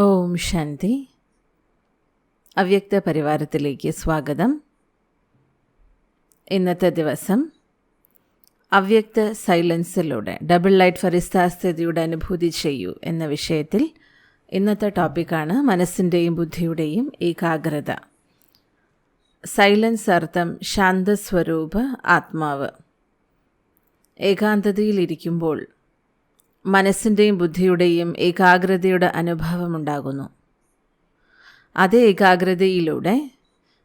ഓം ശാന്തി. അവ്യക്ത പരിവാരത്തിലേക്ക് സ്വാഗതം. ഇന്നത്തെ ദിവസം അവ്യക്ത സൈലൻസിലൂടെ ഡബിൾ ലൈറ്റ് ഫരിസ്ഥാസ്ഥിതിയുടെ അനുഭൂതി ചെയ്യൂ എന്ന വിഷയത്തിൽ ഇന്നത്തെ ടോപ്പിക്കാണ് മനസ്സിന്റെയും ബുദ്ധിയുടെയും ഏകാഗ്രത. സൈലൻസ് അർത്ഥം ശാന്തസ്വരൂപ ആത്മാവ്. ഏകാന്തതയിലിരിക്കുമ്പോൾ മനസ്സിന്റെയും ബുദ്ധിയുടെയും ഏകാഗ്രതയുടെ അനുഭവമുണ്ടാകുന്നു. അതേ ഏകാഗ്രതയിലൂടെ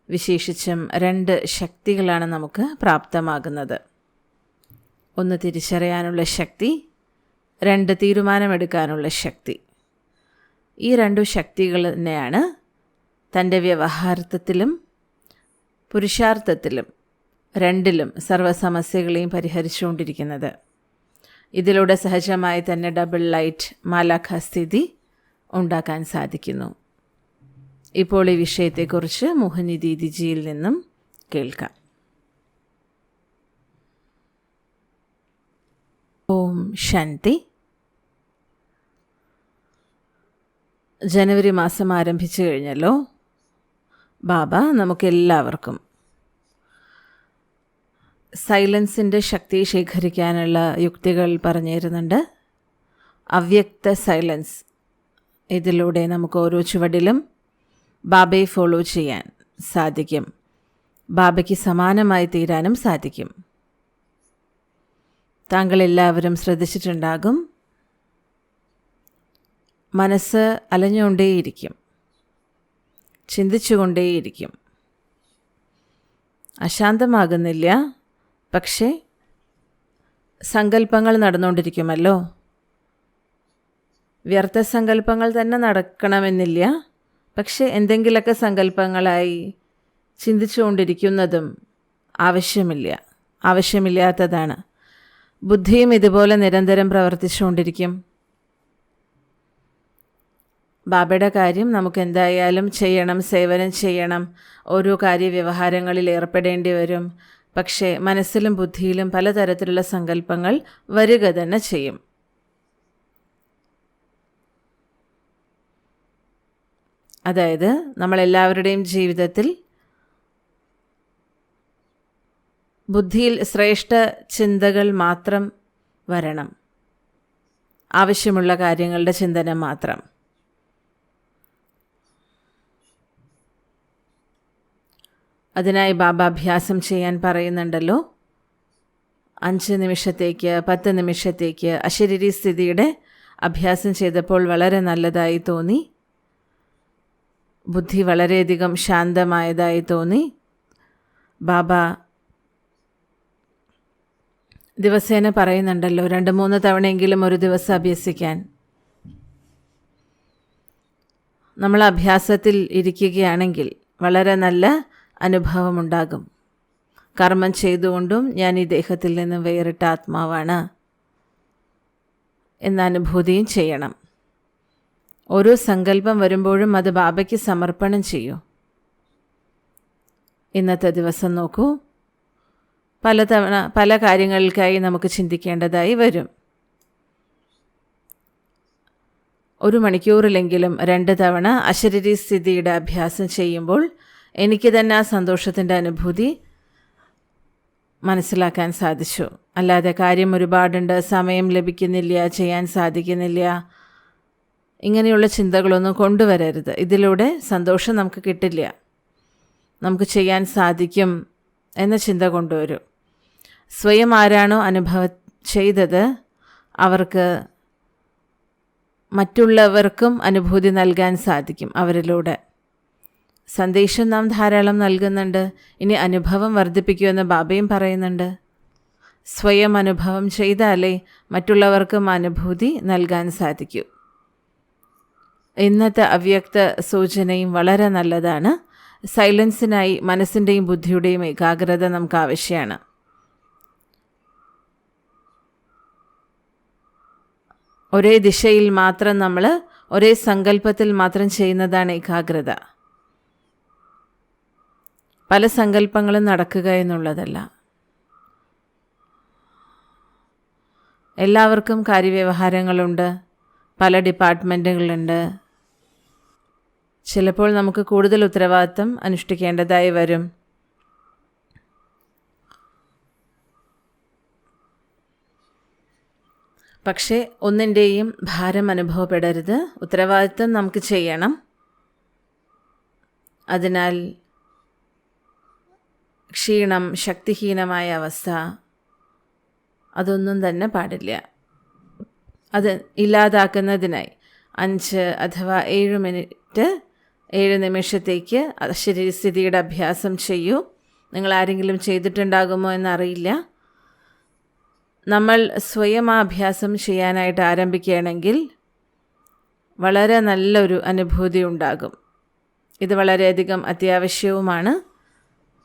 വിശേഷിച്ചും രണ്ട് ശക്തികളാണ് നമുക്ക് പ്രാപ്തമാകുന്നത്. ഒന്ന് തിരിച്ചറിയാനുള്ള ശക്തി രണ്ട് തീരുമാനമെടുക്കാനുള്ള ശക്തി. ഈ രണ്ടു ശക്തികൾ തന്നെയാണ് തന്റെ വ്യവഹാരത്വത്തിലും പുരുഷാർത്ഥത്തിലും രണ്ടിലും സർവസമസ്യകളെയും പരിഹരിച്ചുകൊണ്ടിരിക്കുന്നത്. ഇതിലൂടെ സഹജമായി തന്നെ ഡബിൾ ലൈറ്റ് മാലാഖ സ്ഥിതി ഉണ്ടാക്കാൻ സാധിക്കുന്നു. ഇപ്പോൾ ഈ വിഷയത്തെക്കുറിച്ച് മോഹിനി ദീദിജിയിൽ നിന്നും കേൾക്കാം. ഓം ശാന്തി. ജനുവരി മാസം ആരംഭിച്ചു കഴിഞ്ഞല്ലോ. ബാബ നമുക്കെല്ലാവർക്കും സൈലൻസിന്റെ ശക്തി ശേഖരിക്കാനുള്ള യുക്തികൾ പറഞ്ഞു തരുന്നുണ്ട് അവ്യക്ത സൈലൻസ്. ഇതിലൂടെ നമുക്ക് ഓരോ ചുവടിലും ബാബയെ ഫോളോ ചെയ്യാൻ സാധിക്കും. ബാബയ്ക്ക് സമാനമായി തീരാനും സാധിക്കും. താങ്കൾ എല്ലാവരും ശ്രദ്ധിച്ചിട്ടുണ്ടാകും. മനസ്സ് അലഞ്ഞുകൊണ്ടേയിരിക്കും. ചിന്തിച്ചുകൊണ്ടേയിരിക്കും. അശാന്തമാകുന്നില്ല. പക്ഷേ സങ്കല്പങ്ങൾ നടന്നുകൊണ്ടിരിക്കുമല്ലോ? വ്യർത്ഥ സങ്കല്പങ്ങൾ തന്നെ നടക്കണമെന്നില്ല. പക്ഷേ എന്തെങ്കിലുമൊക്കെ സങ്കല്പങ്ങളായി ചിന്തിച്ചുകൊണ്ടിരിക്കുന്നതും ആവശ്യമില്ല. ആവശ്യമില്ലാത്തതാണ്. ബുദ്ധിയും ഇതുപോലെ നിരന്തരം പ്രവർത്തിച്ചുകൊണ്ടിരിക്കും. ബാബയുടെ കാര്യം നമുക്ക് എന്തായാലും ചെയ്യണം സേവനം ചെയ്യണം. ഓരോ കാര്യവ്യവഹാരങ്ങളിൽ ഏർപ്പെടേണ്ടി വരും. പക്ഷേ മനസ്സിലും ബുദ്ധിയിലും പലതരത്തിലുള്ള സങ്കല്പങ്ങൾ വരിക തന്നെ ചെയ്യും. അതായത് നമ്മളെല്ലാവരുടെയും ജീവിതത്തിൽ ബുദ്ധിയിൽ ശ്രേഷ്ഠ ചിന്തകൾ മാത്രം വരണം. ആവശ്യമുള്ള കാര്യങ്ങളുടെ ചിന്തനം മാത്രം. അതിനായി ബാബ അഭ്യാസം ചെയ്യാൻ പറയുന്നുണ്ടല്ലോ. അഞ്ച് നിമിഷത്തേക്ക് പത്ത് നിമിഷത്തേക്ക് അശരീരി സ്ഥിതിയുടെ അഭ്യാസം ചെയ്തപ്പോൾ വളരെ നല്ലതായി തോന്നി. ബുദ്ധി വളരെയധികം ശാന്തമായതായി തോന്നി. ബാബ ദിവസേന പറയുന്നുണ്ടല്ലോ രണ്ട് മൂന്ന് തവണയെങ്കിലും ഒരു ദിവസം അഭ്യസിക്കാൻ. നമ്മൾ അഭ്യാസത്തിൽ ഇരിക്കുകയാണെങ്കിൽ വളരെ നല്ല അനുഭവമുണ്ടാകും. കർമ്മം ചെയ്തുകൊണ്ടും ഞാൻ ഈ ദേഹത്തിൽ നിന്ന് വേറിട്ട ആത്മാവാണ് എന്ന അനുഭൂതിയും ചെയ്യണം. ഓരോ സങ്കല്പം വരുമ്പോഴും അത് ബാബയ്ക്ക് സമർപ്പണം ചെയ്യൂ. ഇന്നത്തെ ദിവസം നോക്കൂ. പലതവണ പല കാര്യങ്ങൾക്കായി നമുക്ക് ചിന്തിക്കേണ്ടതായി വരും. ഒരു മണിക്കൂറിലെങ്കിലും രണ്ട് തവണ അശരീരി സ്ഥിതിയുടെ അഭ്യാസം ചെയ്യുമ്പോൾ എനിക്ക് തന്നെ ആ സന്തോഷത്തിന്റെ അനുഭൂതി മനസ്സിലാക്കാൻ സാധിച്ചു. അല്ലാതെ കാര്യം ഒരുപാടുണ്ട്. സമയം ലഭിക്കുന്നില്ല ചെയ്യാൻ സാധിക്കുന്നില്ല. ഇങ്ങനെയുള്ള ചിന്തകളൊന്നും കൊണ്ടുവരരുത്. ഇതിലൂടെ സന്തോഷം നമുക്ക് കിട്ടില്ല. നമുക്ക് ചെയ്യാൻ സാധിക്കും എന്ന ചിന്ത കൊണ്ടുവരും. സ്വയം ആരാണോ അനുഭവ ചെയ്തത് അവർക്ക് മറ്റുള്ളവർക്കും അനുഭൂതി നൽകാൻ സാധിക്കും അവരിലൂടെ. സന്ദേശം നാം ധാരാളം നൽകുന്നുണ്ട്. ഇനി അനുഭവം വർദ്ധിപ്പിക്കുമെന്ന് ബാബയും പറയുന്നുണ്ട്. സ്വയം അനുഭവം ചെയ്താലേ മറ്റുള്ളവർക്കും അനുഭൂതി നൽകാൻ സാധിക്കൂ. ഇന്നത്തെ അവ്യക്ത സൂചനയും വളരെ നല്ലതാണ്. സൈലൻസിനായി മനസ്സിന്റെയും ബുദ്ധിയുടെയും ഏകാഗ്രത നമുക്ക് ആവശ്യമാണ്. ഒരേ ദിശയിൽ മാത്രം നമ്മൾ ഒരേ സങ്കല്പത്തിൽ മാത്രം ചെയ്യുന്നതാണ് ഏകാഗ്രത. പല സങ്കല്പങ്ങളും നടക്കുക എന്നുള്ളതല്ല. എല്ലാവർക്കും കാര്യവ്യവഹാരങ്ങളുണ്ട് പല ഡിപ്പാർട്ട്മെന്റുകളുണ്ട് ചിലപ്പോൾ നമുക്ക് കൂടുതൽ ഉത്തരവാദിത്തം അനുഷ്ഠിക്കേണ്ടതായി വരും. പക്ഷേ ഒന്നിന്റെയും ഭാരം അനുഭവപ്പെടരുത്. ഉത്തരവാദിത്തം നമുക്ക് ചെയ്യണം. അതിനാൽ ക്ഷീണം ശക്തിഹീനമായ അവസ്ഥ അതൊന്നും തന്നെ പാടില്ല. അത് ഇല്ലാതാക്കുന്നതിനായി അഞ്ച് അഥവാ ഏഴ് മിനിറ്റ് ഏഴ് നിമിഷത്തേക്ക് ശരീരസ്ഥിതിയുടെ അഭ്യാസം ചെയ്യൂ. നിങ്ങൾ ആരെങ്കിലും ചെയ്തിട്ടുണ്ടാകുമോ എന്നറിയില്ല. നമ്മൾ സ്വയം ആ അഭ്യാസം ചെയ്യാനായിട്ട് ആരംഭിക്കുകയാണെങ്കിൽ വളരെ നല്ലൊരു അനുഭൂതി ഉണ്ടാകും. ഇത് വളരെയധികം അത്യാവശ്യവുമാണ്.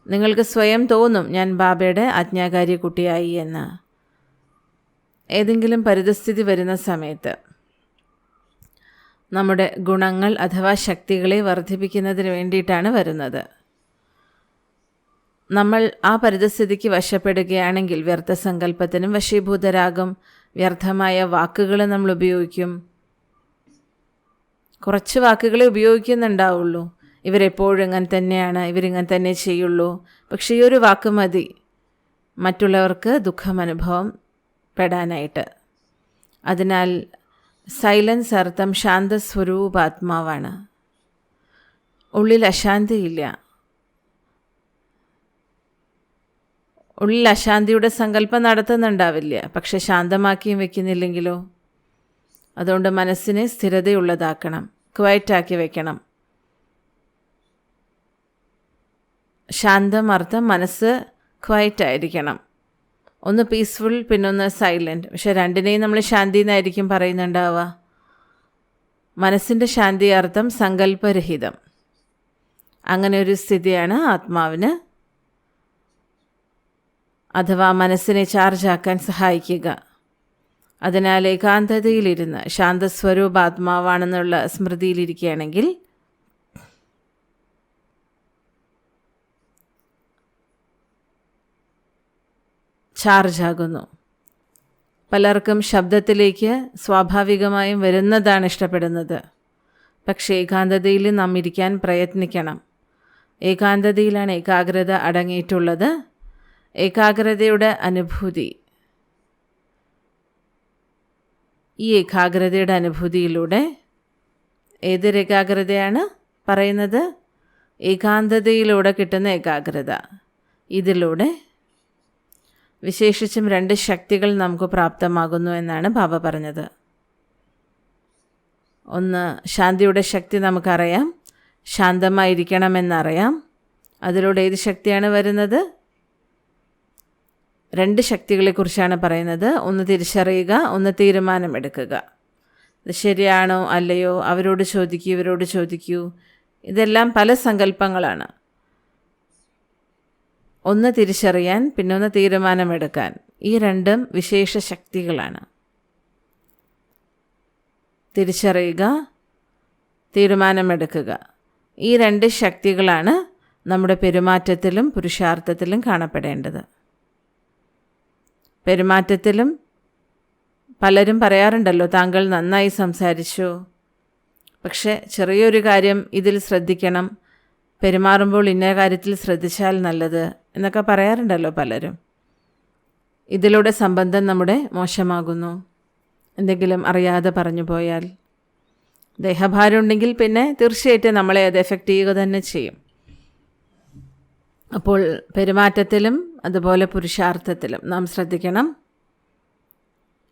നിങ്ങൾക്ക് സ്വയം തോന്നും ഞാൻ ബാബയുടെ ആജ്ഞാകാരി കുട്ടിയായി എന്ന്. ഏതെങ്കിലും പരിതസ്ഥിതി വരുന്ന സമയത്ത് നമ്മുടെ ഗുണങ്ങൾ അഥവാ ശക്തികളെ വർദ്ധിപ്പിക്കുന്നതിന് വേണ്ടിയിട്ടാണ് വരുന്നത്. നമ്മൾ ആ പരിതസ്ഥിതിക്ക് വശപ്പെടുകയാണെങ്കിൽ വ്യർത്ഥ സങ്കല്പത്തിനും വശീഭൂതരാകും വ്യർത്ഥമായ വാക്കുകൾ നമ്മൾ ഉപയോഗിക്കും. കുറച്ച് വാക്കുകളെ ഉപയോഗിക്കുന്നുണ്ടാവുള്ളൂ. ഇവരെപ്പോഴും ഇങ്ങനെ തന്നെയാണ് ഇവരിങ്ങനെ തന്നെ ചെയ്യുള്ളൂ. പക്ഷേ ഈ ഒരു വാക്ക് മതി. മറ്റുള്ളവർക്ക് ദുഃഖം അനുഭവം പെടാനായിട്ട്. അതിനാൽ സൈലൻസ് അർത്ഥം ശാന്തസ്വരൂപാത്മാവാണ് ഉള്ളിൽ അശാന്തിയില്ല. ഉള്ളിൽ അശാന്തിയുടെ സങ്കല്പം നടത്തുന്നുണ്ടാവില്ല. പക്ഷെ ശാന്തമാക്കിയും വെക്കുന്നില്ലെങ്കിലോ? അതുകൊണ്ട് മനസ്സിനെ സ്ഥിരതയുള്ളതാക്കണം ക്വയറ്റാക്കി വെക്കണം. ശാന്തം അർത്ഥം മനസ്സ് ക്വയറ്റ് ആയിരിക്കണം. ഒന്ന് പീസ്ഫുൾ പിന്നൊന്ന് സൈലന്റ് പക്ഷെ രണ്ടിനെയും നമ്മൾ ശാന്തി എന്നായിരിക്കും പറയുന്നുണ്ടാവുക. മനസ്സിന്റെ ശാന്തി അർത്ഥം സങ്കല്പരഹിതം. അങ്ങനെ ഒരു സ്ഥിതിയാണ് ആത്മാവിന്. അഥവാ മനസ്സിനെ ചാർജാക്കാൻ സഹായിക്കുക. അതിനാൽ ഏകാന്തതയിലിരുന്ന് ശാന്തസ്വരൂപ ആത്മാവാണെന്നുള്ള സ്മൃതിയിലിരിക്കുകയാണെങ്കിൽ ചാർജാകുന്നു പലർക്കും ശബ്ദത്തിലേക്ക് സ്വാഭാവികമായും വരുന്നതാണ് ഇഷ്ടപ്പെടുന്നത്. പക്ഷേ ഏകാന്തതയിൽ നാം ഇരിക്കാൻ പ്രയത്നിക്കണം. ഏകാന്തതയിലാണ് ഏകാഗ്രത അടങ്ങിയിട്ടുള്ളത്. ഏകാഗ്രതയുടെ അനുഭൂതി. ഈ ഏകാഗ്രതയുടെ അനുഭൂതിയിലൂടെ ഏതൊരു ഏകാഗ്രതയാണ് പറയുന്നത്? ഏകാന്തതയിലൂടെ കിട്ടുന്ന ഏകാഗ്രത. ഇതിലൂടെ വിശേഷിച്ചും രണ്ട് ശക്തികൾ നമുക്ക് പ്രാപ്തമാകുന്നു എന്നാണ് ബാബ പറഞ്ഞത്. ഒന്ന് ശാന്തിയുടെ ശക്തി നമുക്കറിയാം. ശാന്തമായിരിക്കണമെന്നറിയാം. അതിലൂടെ ഏത് ശക്തിയാണ് വരുന്നത്? രണ്ട് ശക്തികളെക്കുറിച്ചാണ് പറയുന്നത്. ഒന്ന് തിരിച്ചറിയുക ഒന്ന് തീരുമാനമെടുക്കുക. ഇത് ശരിയാണോ അല്ലയോ അവരോട് ചോദിക്കൂ ഇവരോട് ചോദിക്കൂ. ഇതെല്ലാം പല സങ്കല്പങ്ങളാണ്. ഒന്ന് തിരിച്ചറിയാൻ പിന്നെ ഒന്ന് തീരുമാനമെടുക്കാൻ. ഈ രണ്ടും വിശേഷ ശക്തികളാണ്. തിരിച്ചറിയുക തീരുമാനമെടുക്കുക. ഈ രണ്ട് ശക്തികളാണ് നമ്മുടെ പെരുമാറ്റത്തിലും പുരുഷാർത്ഥത്തിലും കാണപ്പെടേണ്ടത്. പെരുമാറ്റത്തിലും പലരും പറയാറുണ്ടല്ലോ താങ്കൾ നന്നായി സംസാരിച്ചു. പക്ഷെ ചെറിയൊരു കാര്യം ഇതിൽ ശ്രദ്ധിക്കണം. പെരുമാറുമ്പോൾ ഇന്ന കാര്യത്തിൽ ശ്രദ്ധിച്ചാൽ നല്ലത് എന്നൊക്കെ പറയാറുണ്ടല്ലോ പലരും. ഇതിലൂടെ സംബന്ധം നമ്മുടെ മോശമാകുന്നു. എന്തെങ്കിലും അറിയാതെ പറഞ്ഞു പോയാൽ. ദേഹഭാരം ഉണ്ടെങ്കിൽ പിന്നെ തീർച്ചയായിട്ടും നമ്മളെ അത് എഫക്റ്റ് ചെയ്യുക തന്നെ ചെയ്യും. അപ്പോൾ പെരുമാറ്റത്തിലും അതുപോലെ പുരുഷാർത്ഥത്തിലും നാം ശ്രദ്ധിക്കണം.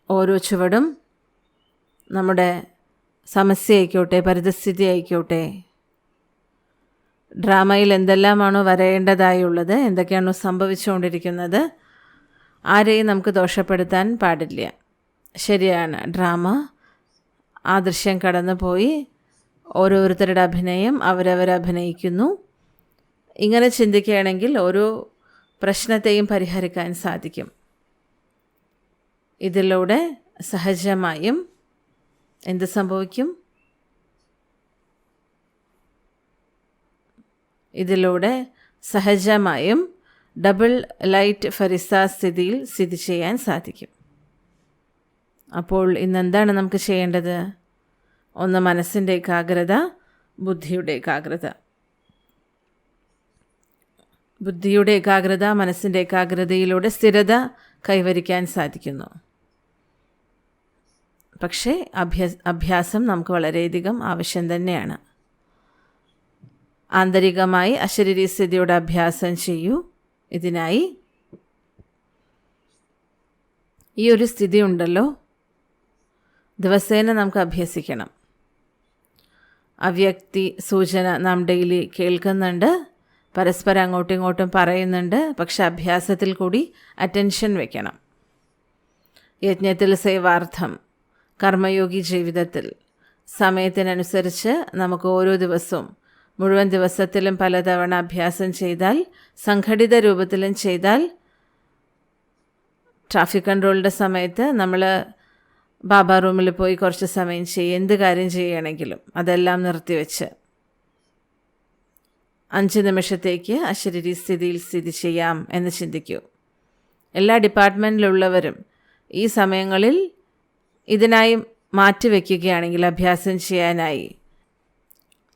ഓരോ ചുവടും നമ്മുടെ സമസ്യ ആയിക്കോട്ടെ പരിതസ്ഥിതി ആയിക്കോട്ടെ ഡ്രാമയിൽ എന്തെല്ലാമാണോ വരേണ്ടതായുള്ളത് എന്തൊക്കെയാണോ സംഭവിച്ചുകൊണ്ടിരിക്കുന്നത് ആരെയും നമുക്ക് ദോഷപ്പെടുത്താൻ പാടില്ല. ശരിയാണ് ഡ്രാമ. ആ ദൃശ്യം കടന്നു പോയി ഓരോരുത്തരുടെ അഭിനയം അവരവർ അഭിനയിക്കുന്നു. ഇങ്ങനെ ചിന്തിക്കുകയാണെങ്കിൽ ഓരോ പ്രശ്നത്തെയും പരിഹരിക്കാൻ സാധിക്കും. ഇതിലൂടെ സഹജമായും എന്ത് സംഭവിക്കും? ഇതിലൂടെ സഹജമായും ഡബിൾ ലൈറ്റ് ഫരിസ സ്ഥിതിയിൽ സ്ഥിതി ചെയ്യാൻ സാധിക്കും. അപ്പോൾ ഇന്നെന്താണ് നമുക്ക് ചെയ്യേണ്ടത്? ഒന്ന് മനസ്സിന്റെ ഏകാഗ്രത ബുദ്ധിയുടെ ഏകാഗ്രത. ബുദ്ധിയുടെ ഏകാഗ്രത മനസ്സിന്റെ ഏകാഗ്രതയിലൂടെ സ്ഥിരത കൈവരിക്കാൻ സാധിക്കുന്നു. പക്ഷേ അഭ്യാസ അഭ്യാസം നമുക്ക് വളരെയധികം ആവശ്യം തന്നെയാണ്. ആന്തരികമായി അശരീരി സ്ഥിതിയുടെ അഭ്യാസം ചെയ്യൂ. ഇതിനായി ഈ ഒരു സ്ഥിതി ഉണ്ടല്ലോ. ദിവസേന നമുക്ക് അഭ്യസിക്കണം. അവ്യക്തി സൂചന നാം ഡെയിലി കേൾക്കുന്നുണ്ട്. പരസ്പരം അങ്ങോട്ടും ഇങ്ങോട്ടും പറയുന്നുണ്ട്. പക്ഷെ അഭ്യാസത്തിൽ കൂടി അറ്റൻഷൻ വെക്കണം. യജ്ഞത്തിൽ സേവാർത്ഥം കർമ്മയോഗി ജീവിതത്തിൽ. സമയത്തിനനുസരിച്ച് നമുക്ക് ഓരോ ദിവസവും മുഴുവൻ ദിവസത്തിലും പലതവണ അഭ്യാസം ചെയ്താൽ സംഘടിത രൂപത്തിലും ചെയ്താൽ ട്രാഫിക് കൺട്രോളിന്റെ സമയത്ത് നമ്മൾ ബാബ റൂമിൽ പോയി കുറച്ച് സമയം ചെയ്യും. എന്ത് കാര്യം ചെയ്യണമെങ്കിലും അതെല്ലാം നിർത്തിവെച്ച് അഞ്ച് നിമിഷത്തേക്ക് അശരീരി സ്ഥിതിയിൽ സ്ഥിതി ചെയ്യാം എന്ന് ചിന്തിക്കൂ. എല്ലാ ഡിപ്പാർട്ട്മെന്റിലുള്ളവരും ഈ സമയങ്ങളിൽ ഇതിനായി മാറ്റിവെക്കുകയാണെങ്കിൽ അഭ്യാസം ചെയ്യാനായി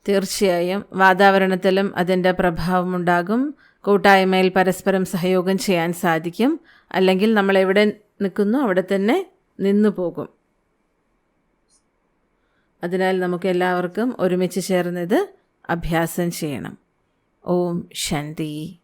തീർച്ചയായും വാതാവരണത്തിലും അതിന്റെ പ്രഭാവമുണ്ടാകും. കൂട്ടായ്മയിൽ പരസ്പരം സഹയോഗം ചെയ്യാൻ സാധിക്കും. അല്ലെങ്കിൽ നമ്മൾ എവിടെ നിൽക്കുന്നു അവിടെ തന്നെ നിന്നു പോകും. അതിനാൽ നമുക്ക് എല്ലാവർക്കും ഒരുമിച്ച് ചേർന്നത് അഭ്യാസം ചെയ്യണം. ഓം ശാന്തി.